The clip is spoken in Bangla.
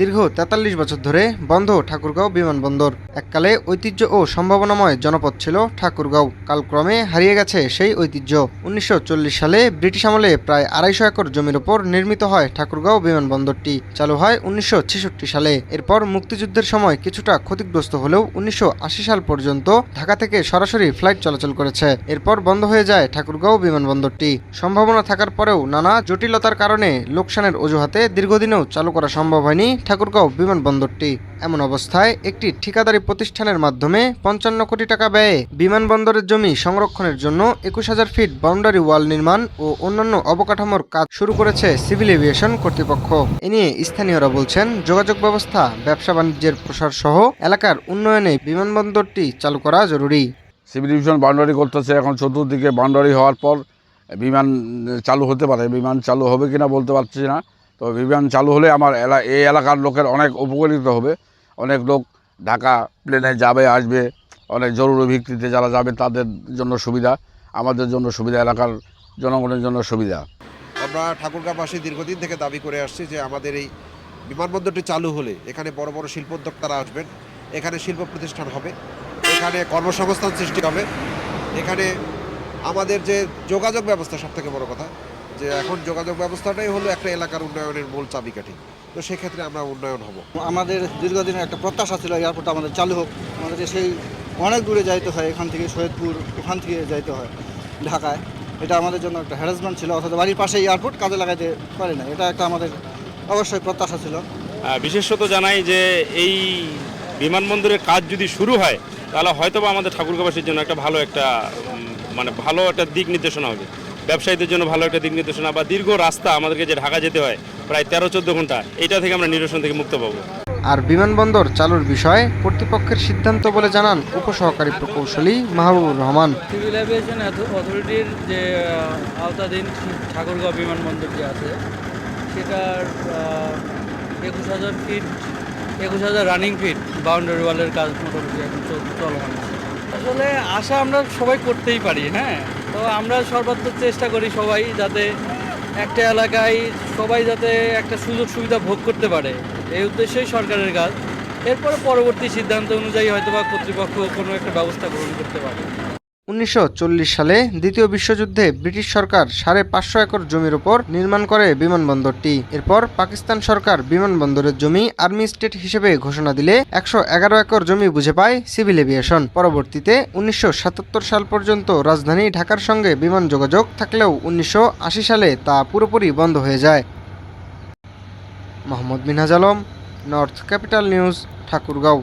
দীর্ঘ তেতাল্লিশ বছর ধরে বন্ধ ঠাকুরগাঁও বিমানবন্দর। এককালে ঐতিহ্য ও সম্ভাবনাময় জনপদ ছিল ঠাকুরগাঁও। কালক্রমে হারিয়ে গেছে সেই ঐতিহ্য। উনিশশো চল্লিশ সালে ব্রিটিশ আমলে প্রায় আড়াইশো একর জমির ওপর নির্মিত হয় ঠাকুরগাঁও বিমানবন্দরটি। চালু হয় উনিশশো ছেষট্টি সালে। এরপর মুক্তিযুদ্ধের সময় কিছুটা ক্ষতিগ্রস্ত হলেও উনিশশো আশি সাল পর্যন্ত ঢাকা থেকে সরাসরি ফ্লাইট চলাচল করেছে। এরপর বন্ধ হয়ে যায় ঠাকুরগাঁও বিমানবন্দরটি। সম্ভাবনা থাকার পরেও নানা জটিলতার কারণে লোকসানের অজুহাতে দীর্ঘদিনেও চালু করা সম্ভব হয়নি ঠাকুরগাঁও বিমানবন্দরটি এমন অবস্থায় একটি ঠিকাদারি প্রতিষ্ঠানের মাধ্যমে পঞ্চান্ন কোটি টাকা ব্যয়ে বিমানবন্দরের জমি সংরক্ষণের জন্য একুশ হাজার ফিট বাউন্ডারি ওয়াল নির্মাণ ও অন্যান্য অবকাঠামোর কাজ শুরু করেছে সিভিল এভিয়েশন কর্তৃপক্ষ। এ নিয়ে স্থানীয়রা বলছেন, যোগাযোগ ব্যবস্থা, ব্যবসা বাণিজ্যের প্রসার সহ এলাকার উন্নয়নে বিমানবন্দরটি চালু করা জরুরি। সিভিল ডিভিশন বাউন্ডারি করতেছে, এখন চতুর্দিকে বাউন্ডারি হওয়ার পর বিমান চালু হতে পারে। বিমান চালু হবে কিনা বলতে পারছি না। তো বিমান চালু হলে আমার এলা, এই এলাকার লোকের অনেক উপকৃত হবে। অনেক লোক ঢাকা প্লেনে যাবে, আসবে। অনেক জরুরি ভিত্তিতে যারা যাবে তাদের জন্য সুবিধা, আমাদের জন্য সুবিধা, এলাকার জনগণের জন্য সুবিধা। আমরা ঠাকুরগাঁবাসী দীর্ঘদিন থেকে দাবি করে আসছি যে আমাদের এই বিমানবন্দরটি চালু হলে এখানে বড় বড় শিল্পোদ্যোক্তারা আসবেন। এখানে শিল্প প্রতিষ্ঠান হবে, এখানে কর্মসংস্থান সৃষ্টি হবে, এখানে আমাদের যে যোগাযোগ ব্যবস্থা সব থেকে বড় কথা যে এখন যোগাযোগ ব্যবস্থাটাই হলো একটা এলাকার উন্নয়নের মূল চাবিকাঠি। তো সেক্ষেত্রে আমরা উন্নয়ন হব। আমাদের দীর্ঘদিনের একটা প্রত্যাশা ছিল এয়ারপোর্ট আমাদের চালু হোক। আমাদের সেই অনেক দূরে যাইতে হয় এখান থেকে সৈয়দপুর ওখান থেকে যাইতে হয় ঢাকায়। এটা আমাদের জন্য একটা হ্যারাসমেন্ট ছিল অর্থাৎ বাড়ির পাশে এয়ারপোর্ট কাজে লাগাইতে পারি না এটা একটা আমাদের অবশ্যই প্রত্যাশা ছিল। বিশেষত জানাই যে এই বিমানবন্দরের কাজ যদি শুরু হয় তাহলে হয়তো বা আমাদের ঠাকুরগাঁবাসীর জন্য একটা ভালো একটা মানে ভালো একটা দিক নির্দেশনা হবে। ব্যবসায়ীদের জন্য ভালো একটা দিক নির্দেশনা বা দীর্ঘ রাস্তা আমাদেরকে যে ঢাকা যেতে হয় প্রায় তেরো চোদ্দ ঘণ্টা এটা থেকে আমরা নিরসন থেকে মুক্ত পাবো। আর বিমানবন্দর চালুর বিষয়ে কর্তৃপক্ষের সিদ্ধান্ত বলে জানান উপসহকারী প্রকৌশলী মাহবুবুর রহমান। সিভিল এভিয়েশন অথরিটির যে আওতাধীন ঠাকুরগাঁও বিমানবন্দরটি আছে সেটার একুশ হাজার ফিট একুশ হাজার রানিং ফিট বাউন্ডারি ওয়ালের কাজ মোটামুটি এখন চলমান আছে। আসলে আশা আমরা সবাই করতেই পারি হ্যাঁ? তো আমরা সর্বাত্মক চেষ্টা করি সবাই যাতে একটা এলাকায় সবাই যাতে একটা সুযোগ সুবিধা ভোগ করতে পারে। এই উদ্দেশ্যেই সরকারের কাজ। এরপরে পরবর্তী সিদ্ধান্ত অনুযায়ী হয়তো বা কর্তৃপক্ষ কোনো একটা ব্যবস্থা গ্রহণ করতে পারে। উনিশশো চল্লিশ সালে দ্বিতীয় বিশ্বযুদ্ধে ব্রিটিশ সরকার সাড়ে পাঁচশো একর জমির ওপর নির্মাণ করে বিমানবন্দরটি। এরপর পাকিস্তান সরকার বিমানবন্দরের জমি আর্মি স্টেট হিসেবে ঘোষণা দিলে একশো এগারো একর জমি বুঝে পায় সিভিল এভিয়েশন। পরবর্তীতে উনিশশো সাতাত্তর সাল পর্যন্ত রাজধানী ঢাকার সঙ্গে বিমান যোগাযোগ থাকলেও উনিশশো আশি সালে তা পুরোপুরি বন্ধ হয়ে যায়। Mohammad Minhaj Alam, north capital news, Thakurgaon.